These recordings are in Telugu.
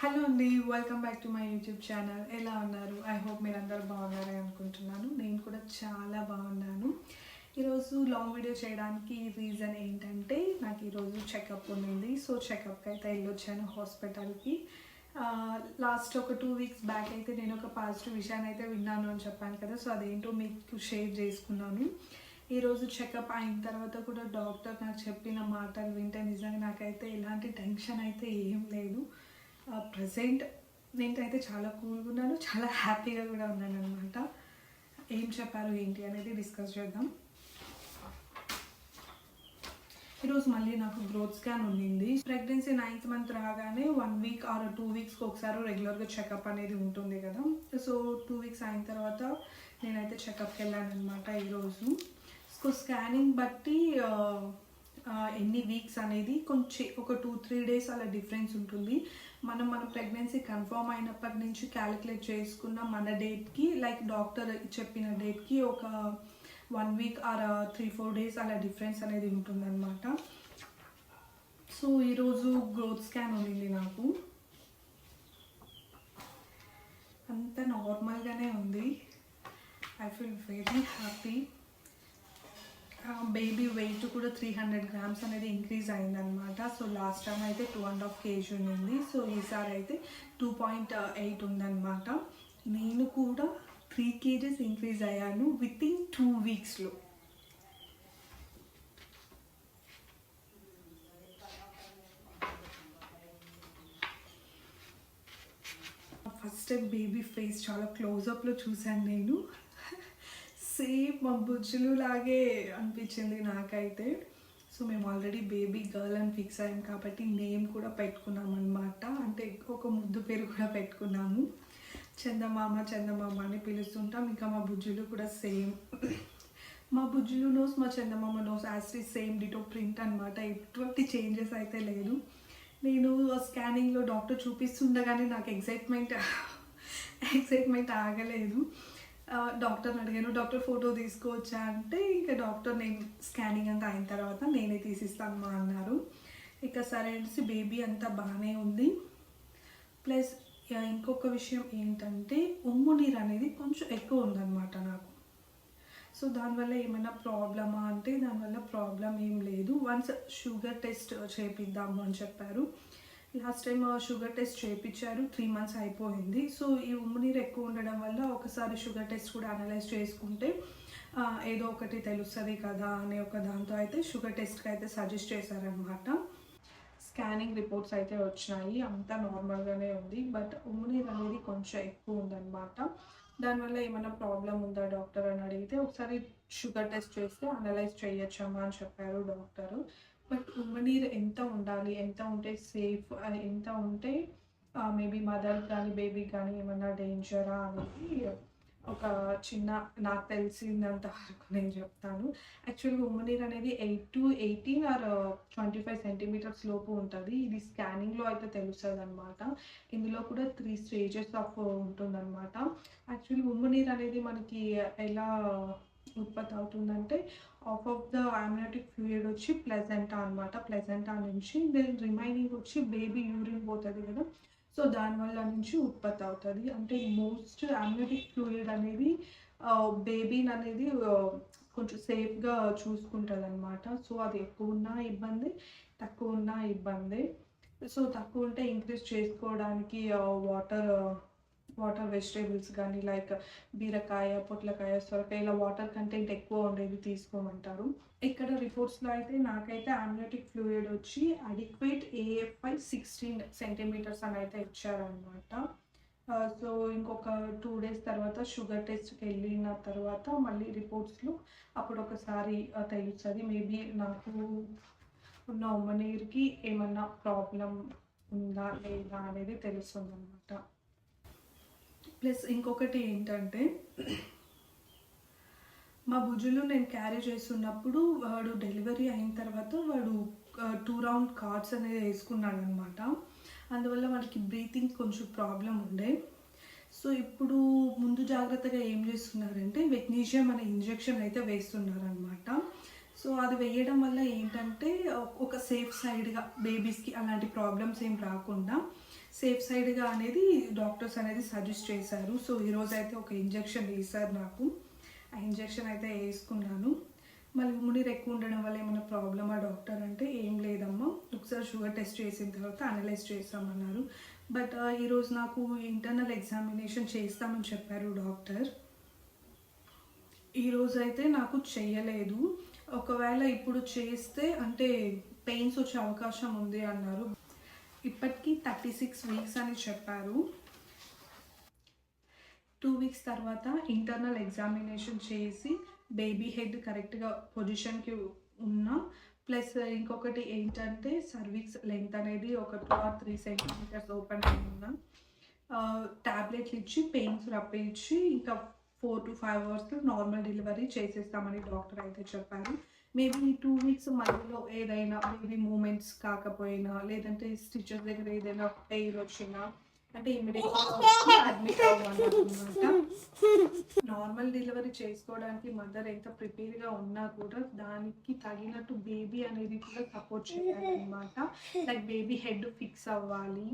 హలో అండి welcome back to my YouTube channel ఎలా ఉన్నారు? ఐ హోప్ మీరు అందరూ బాగున్నారని అనుకుంటున్నాను. నేను కూడా చాలా బాగున్నాను. ఈరోజు లాంగ్ వీడియో చేయడానికి రీజన్ ఏంటంటే నాకు ఈరోజు చెకప్ ఉన్నింది సో చెకప్కి అయితే వెళ్ళొచ్చాను హాస్పిటల్కి లాస్ట్ ఒక టూ వీక్స్ బ్యాక్ అయితే నేను ఒక పాజిటివ్ విషయాన్ని అయితే విన్నాను అని చెప్పాను కదా. సో అదేంటో మీకు షేర్ చేసుకున్నాను. ఈరోజు చెకప్ అయిన తర్వాత కూడా డాక్టర్ నాకు చెప్పిన మాటలు వింటే నిజంగా నాకైతే ఎలాంటి టెన్షన్ అయితే ఏం లేదు. ప్రజెంట్ నేనైతే చాలా కూల్గా ఉన్నాను. చాలా హ్యాపీగా కూడా ఉన్నాను అనమాట ఏం చెప్పారు ఏంటి అనేది డిస్కస్ చేద్దాం. ఈరోజు మళ్ళీ నాకు గ్రోత్ స్కాన్ ఉండింది. ప్రెగ్నెన్సీ నైన్త్ మంత్ రాగానే వన్ వీక్ ఆర్ టూ వీక్స్కి ఒకసారి రెగ్యులర్గా చెకప్ అనేది ఉంటుంది కదా. సో టూ వీక్స్ అయిన తర్వాత నేనైతే చెకప్కి వెళ్ళాను అనమాట ఈరోజు. సో స్కానింగ్ బట్టి ఎన్ని వీక్స్ అనేది కొంచెం ఒక టూ త్రీ డేస్ అలా డిఫరెన్స్ ఉంటుంది. మనం మన ప్రెగ్నెన్సీ కన్ఫర్మ్ అయినప్పటి నుంచి క్యాలిక్యులేట్ చేసుకున్న మన డేట్కి లైక్ డాక్టర్ చెప్పిన డేట్కి ఒక one week or three four days అలా డిఫరెన్స్ అనేది ఉంటుందన్నమాట. సో ఈరోజు గ్రోత్ స్కాన్ ఉండింది నాకు. అంత నార్మల్గానే ఉంది. I feel very happy baby weight కూడా త్రీ హండ్రెడ్ గ్రామ్స్ అనేది ఇంక్రీజ్ అయిందనమాట సో లాస్ట్ టైం అయితే టూ అండ్ హాఫ్ కేజీ ఉంది సో ఈసారి అయితే టూ పాయింట్ ఎయిట్ ఉందన్నమాట. నేను కూడా త్రీ కేజీస్ ఇంక్రీజ్ అయ్యాను విత్ ఇన్ టూ వీక్స్లో ఫస్ట్ టైం బేబీ ఫేస్ చాలా క్లోజప్లో చూశాను నేను. మా బుజ్జులు లాగే అనిపించింది నాకైతే. సో మేము ఆల్రెడీ బేబీ గర్ల్ అని ఫిక్స్ అయ్యాం కాబట్టి నేమ్ కూడా పెట్టుకున్నాం అనమాట అంటే ఒక ముద్దు పేరు కూడా పెట్టుకున్నాము. చందమామ చందమామ అని పిలుస్తుంటాం. ఇంకా మా బుజ్జులు కూడా సేమ్ మా బుజ్జులు నోస్ మా చందమామ నోస్ యాస్ట్రీ సేమ్ డిటో ప్రింట్ అనమాట ఎటువంటి చేంజెస్ అయితే లేదు. నేను స్కానింగ్లో డాక్టర్ చూపిస్తుండగానే నాకు ఎగ్జైట్మెంట్ ఎగ్జైట్మెంట్ ఆగలేదు. డాక్టర్ని అడిగాను డాక్టర్ ఫోటో తీసుకోవచ్చా? అంటే ఇంకా డాక్టర్ నేను స్కానింగ్ అంతా అయిన తర్వాత నేనే తీసిస్తాను మా అన్నారు. ఇక సరే అనేసి బేబీ అంతా బాగానే ఉంది. ప్లస్ ఇంకొక విషయం ఏంటంటే ఉమ్ము నీరు అనేది కొంచెం ఎక్కువ ఉందన్నమాట నాకు. సో దానివల్ల ఏమైనా ప్రాబ్లమా అంటే దానివల్ల ప్రాబ్లం ఏం లేదు. వన్స్ షుగర్ టెస్ట్ చేపిద్దాము అని చెప్పారు. లాస్ట్ టైం షుగర్ టెస్ట్ చేయించారు. త్రీ మంత్స్ అయిపోయింది. సో ఈ ఉమ్మునీరు ఎక్కువ ఉండడం వల్ల ఒకసారి షుగర్ టెస్ట్ కూడా అనలైజ్ చేసుకుంటే ఏదో ఒకటి తెలుస్తుంది కదా అనే ఒక దాంతో అయితే షుగర్ టెస్ట్కి అయితే సజెస్ట్ చేశారనమాట స్కానింగ్ రిపోర్ట్స్ అయితే వచ్చినాయి. అంతా నార్మల్గానే ఉంది. బట్ ఉమ్మునీరు అనేది కొంచెం ఎక్కువ ఉందన్నమాట. దానివల్ల ఏమైనా ప్రాబ్లం ఉందా డాక్టర్ అని అడిగితే ఒకసారి షుగర్ టెస్ట్ చేస్తే అనలైజ్ చేయొచ్చమ్మా అని చెప్పారు డాక్టర్ బట్ ఉమ్మనీరు ఎంత ఉండాలి? ఎంత ఉంటే సేఫ్ ఎంత ఉంటే మేబీ మదర్ కానీ బేబీ కానీ ఏమన్నా డేంజరా అనేది ఒక చిన్న నాకు తెలిసినంత వరకు నేను చెప్తాను. యాక్చువల్గా ఉమ్మనీర్ అనేది eight to eighteen or twenty five centimetres లోపు ఉంటుంది. ఇది స్కానింగ్లో అయితే తెలుస్తుంది అనమాట ఇందులో కూడా త్రీ స్టేజెస్ ఆఫ్ ఉంటుందన్నమాట. యాక్చువల్లీ ఉమ్మనీర్ అనేది మనకి ఎలా ఉత్పత్తి అవుతుందంటే of of the amniotic fluid వచ్చి ప్లెజెంటా అనమాట ప్లెజెంటా నుంచి దెన్ రిమైనింగ్ వచ్చి బేబీ యూరిన్ పోతుంది కదా. సో దానివల్ల నుంచి ఉత్పత్తి అవుతుంది. అంటే మోస్ట్ ఆమ్నియోటిక్ ఫ్లూయిడ్ అనేది బేబీని అనేది కొంచెం సేఫ్గా చూసుకుంటుంది అనమాట సో అది ఎక్కువ ఉన్నా ఇబ్బంది తక్కువ ఉన్నా ఇబ్బంది. సో తక్కువ ఉంటే ఇంక్రీజ్ చేసుకోవడానికి వాటర్ వాటర్ వెజిటేబుల్స్ కానీ లైక్ బీరకాయ పొట్లకాయ సొరకాయ ఇలా వాటర్ కంటెంట్ ఎక్కువ ఉండేవి తీసుకోమంటారు. ఇక్కడ రిపోర్ట్స్లో అయితే నాకైతే ఆమ్నియోటిక్ ఫ్లూయిడ్ వచ్చి అడిక్వేట్ ఏఎఫ్ఐ సిక్స్టీన్ సెంటీమీటర్స్ అని అయితే ఇచ్చారనమాట సో ఇంకొక టూ డేస్ తర్వాత షుగర్ టెస్ట్కి వెళ్ళిన తర్వాత మళ్ళీ రిపోర్ట్స్లో అప్పుడు ఒకసారి తెలుస్తుంది. మేబీ నాకు ఉన్న ఉమ్మనీర్కి ఏమన్నా ప్రాబ్లం ఉందా లేదా అనేది తెలుస్తుంది అనమాట ప్లస్ ఇంకొకటి ఏంటంటే మా భుజులు నేను క్యారీ చేస్తున్నప్పుడు వాడు డెలివరీ అయిన తర్వాత వాడు టూ రౌండ్ కార్డ్స్ అనేది వేసుకున్నాడు అనమాట అందువల్ల వాడికి బ్రీతింగ్ కొంచెం ప్రాబ్లం ఉండే. సో ఇప్పుడు ముందు జాగ్రత్తగా ఏం చేస్తున్నారంటే వెగ్నీషియం అనే ఇంజెక్షన్ అయితే వేస్తున్నారనమాట. సో అది వేయడం వల్ల ఏంటంటే ఒక సేఫ్ సైడ్గా బేబీస్కి అలాంటి ప్రాబ్లమ్స్ ఏం రాకుండా సేఫ్ సైడ్గా అనేది డాక్టర్స్ అనేది సజెస్ట్ చేశారు. సో ఈరోజు అయితే ఒక ఇంజెక్షన్ వేశారు నాకు. ఆ ఇంజెక్షన్ అయితే వేసుకున్నాను. మళ్ళీ ఉమ్మినీరు ఎక్కువ ఉండడం వల్ల ఏమైనా ప్రాబ్లమా డాక్టర్ అంటే ఏం లేదమ్మా. ఒకసారి షుగర్ టెస్ట్ చేసిన తర్వాత అనలైజ్ చేస్తామన్నారు. బట్ ఈరోజు నాకు ఇంటర్నల్ ఎగ్జామినేషన్ చేస్తామని చెప్పారు డాక్టర్ ఈరోజు అయితే నాకు చెయ్యలేదు ఒకవేళ ఇప్పుడు చేస్తే అంటే పెయిన్స్ వచ్చే అవకాశం ఉంది అన్నారు. ఇప్పటికీ థర్టీ సిక్స్ వీక్స్ అని చెప్పారు. టూ వీక్స్ తర్వాత ఇంటర్నల్ ఎగ్జామినేషన్ చేసి బేబీ హెడ్ కరెక్ట్గా పొజిషన్కి ఉన్నా. ప్లస్ ఇంకొకటి ఏంటంటే సర్వీక్స్ లెంత్ అనేది ఒక two or three centimetres open అయి ట్యాబ్లెట్లు ఇచ్చి పెయిన్స్ రప్పించి ఇంకా ఫోర్ టు ఫైవ్ అవర్స్లో నార్మల్ డెలివరీ చేసేస్తామని డాక్టర్ అయితే చెప్పారు. మేబీ ఈ టూ వీక్స్ మధ్యలో ఏదైనా బేబీ మూమెంట్స్ కాకపోయినా లేదంటే స్టిచెస్ దగ్గర ఏదైనా పెయిన్ వచ్చినా అంటే ఇమీడియట్గా అడ్మిట్ అవ్వాలన్నమాట నార్మల్ డెలివరీ చేసుకోవడానికి మదర్ ఎంత ప్రిపేర్గా ఉన్నా కూడా దానికి తగినట్టు బేబీ అనేది కూడా సపోర్ట్ చేయాలన్నమాట. లైక్ బేబీ హెడ్ ఫిక్స్ అవ్వాలి.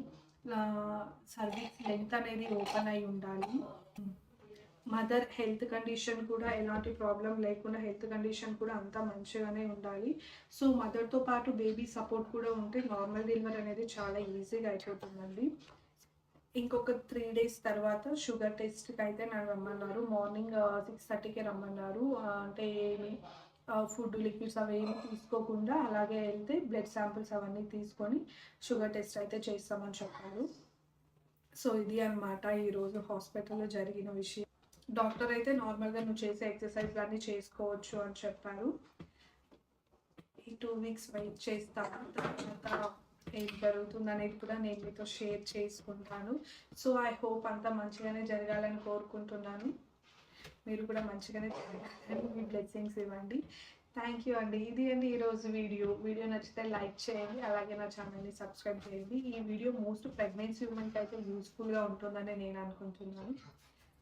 సర్వీస్ లెంత్ అనేది ఓపెన్ అయి ఉండాలి. మదర్ హెల్త్ కండిషన్ కూడా ఎలాంటి ప్రాబ్లం లేకుండా హెల్త్ కండిషన్ కూడా అంతా మంచిగానే ఉండాలి. సో మదర్తో పాటు బేబీ సపోర్ట్ కూడా ఉంటే నార్మల్ డెలివరీ అనేది చాలా ఈజీగా అయిపోతుందండి. ఇంకొక త్రీ డేస్ తర్వాత షుగర్ టెస్ట్కి అయితే నన్ను రమ్మన్నారు. మార్నింగ్ సిక్స్ థర్టీకి రమ్మన్నారు. అంటే ఏమి ఫుడ్ లిక్విడ్స్ అవి ఏమి తీసుకోకుండా అలాగే వెళ్తే బ్లడ్ శాంపిల్స్ అవన్నీ తీసుకొని షుగర్ టెస్ట్ అయితే చేస్తామని చెప్పారు. సో ఇది అనమాట ఈరోజు హాస్పిటల్లో జరిగిన విషయం. డాక్టర్ అయితే నార్మల్గా నువ్వు చేసే ఎక్సర్సైజ్ అన్నీ చేసుకోవచ్చు అని చెప్పారు. ఈ టూ వీక్స్ వెయిట్ చేస్తాను తర్వాత ఏం జరుగుతుంది అనేది కూడా నేను మీతో షేర్ చేసుకుంటాను. సో ఐ హోప్ అంతా మంచిగానే జరగాలని కోరుకుంటున్నాను. మీరు కూడా మంచిగానే జరగాలని మీ బ్లెస్సింగ్స్ ఇవ్వండి. థ్యాంక్ యూ అండి. ఇది అండి ఈరోజు వీడియో. వీడియో నచ్చితే లైక్ చేయండి అలాగే నా ఛానల్ని సబ్స్క్రైబ్ చేయండి. ఈ వీడియో మోస్ట్ ప్రెగ్నెన్సీ ఉమెన్కి అయితే యూస్ఫుల్గా ఉంటుందని నేను అనుకుంటున్నాను.